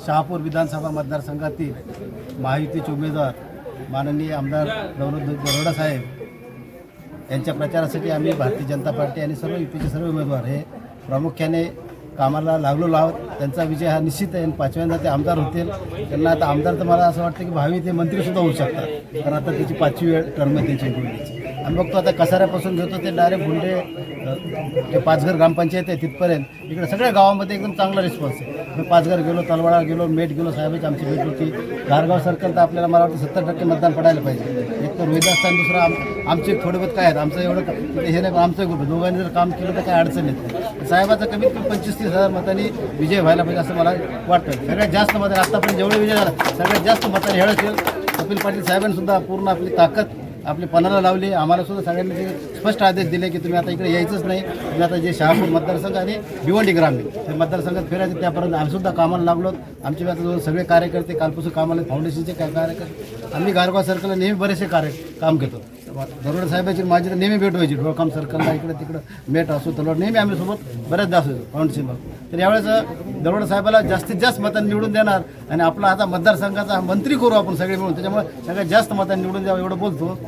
शहापूर विधानसभा मतदारसंघातील महायुतीचे उमेदवार माननीय आमदार दौलत दरोडा साहेब यांच्या प्रचारासाठी आम्ही भारतीय जनता पार्टी आणि सर्व युतीचे सर्व उमेदवार हे प्रामुख्याने कामाला लागलो आहोत. त्यांचा विजय हा निश्चित आहे आणि पाचव्यांदा ते आमदार होतील. त्यांना आता आमदार तर मला असं वाटतं की भावी ते मंत्रीसुद्धा होऊ शकतात. कारण आता त्याची पाचवी वेळ टर्म आहे त्यांची आम्ही बघतो आता कसाऱ्यापासून घेतो ते डायरेक्ट गुंडे ते पाचघर ग्रामपंचायत आहे तिथपर्यंत. इकडे सगळ्या गावामध्ये एकदम चांगला रिस्पॉन्स आहे. मी पाचघर गेलो तलवाडा गेलो मेट गेलो साहेबाची आमची भेट होती. धारगाव सर्कल तर आपल्याला मला वाटतं सत्तर टक्के मतदान पडायला पाहिजे. एक तर रोहिदास आणि दुसरं आम आमचे थोडे बहुत काय आहेत आमचं एवढं हे नाही आमचं ग्रुप दोघांनी जर काम केलं तर काय अडचण येत साहेबाचा कमीत कमी पंचवीस तीस हजार मतांनी विजय व्हायला पाहिजे असं मला वाटतं. सगळ्यात जास्त मतांनी आत्तापर्यंत जेवढे विजय झाला सगळ्यात जास्त मतांनी हेळ असेल कपिल पाटील साहेबांनी सुद्धा पूर्ण आपली ताकद आपले पणाला लावली. आम्हाला सुद्धा सगळ्यांनी ते स्पष्ट आदेश दिले की तुम्ही आता इकडे यायचंच नाही. तुम्ही आता जे शहापूर मतदारसंघ आणि भिवंडी ग्रामीण ते मतदारसंघात फिरायचे त्यापर्यंत आम्ही सुद्धा कामाला लागलो. आमचे आता सगळे कार्यकर्ते कालपासून कामाला फाउंडेशनचे काय कार्यकर्ते. आम्ही गारगाव सर्कलला नेहमी बरेचसे कार्य काम घेतो दरोडे साहेबाची माझी तर नेहमी भेट व्हायची. डोळकाम सर्कलला इकडं तिकडं मेट असो तलवाड नेहमी आम्ही सोबत बऱ्याचदा असतो फाउंडेशनवर तर यावेळेस दरोडे साहेबाला जास्तीत जास्त मतांनी निवडून देणार आणि आपला आता मतदारसंघाचा मंत्री करू आपण सगळे मिळून. त्याच्यामुळे सगळ्यात जास्त मतांनी निवडून द्यावं एवढं बोलतो.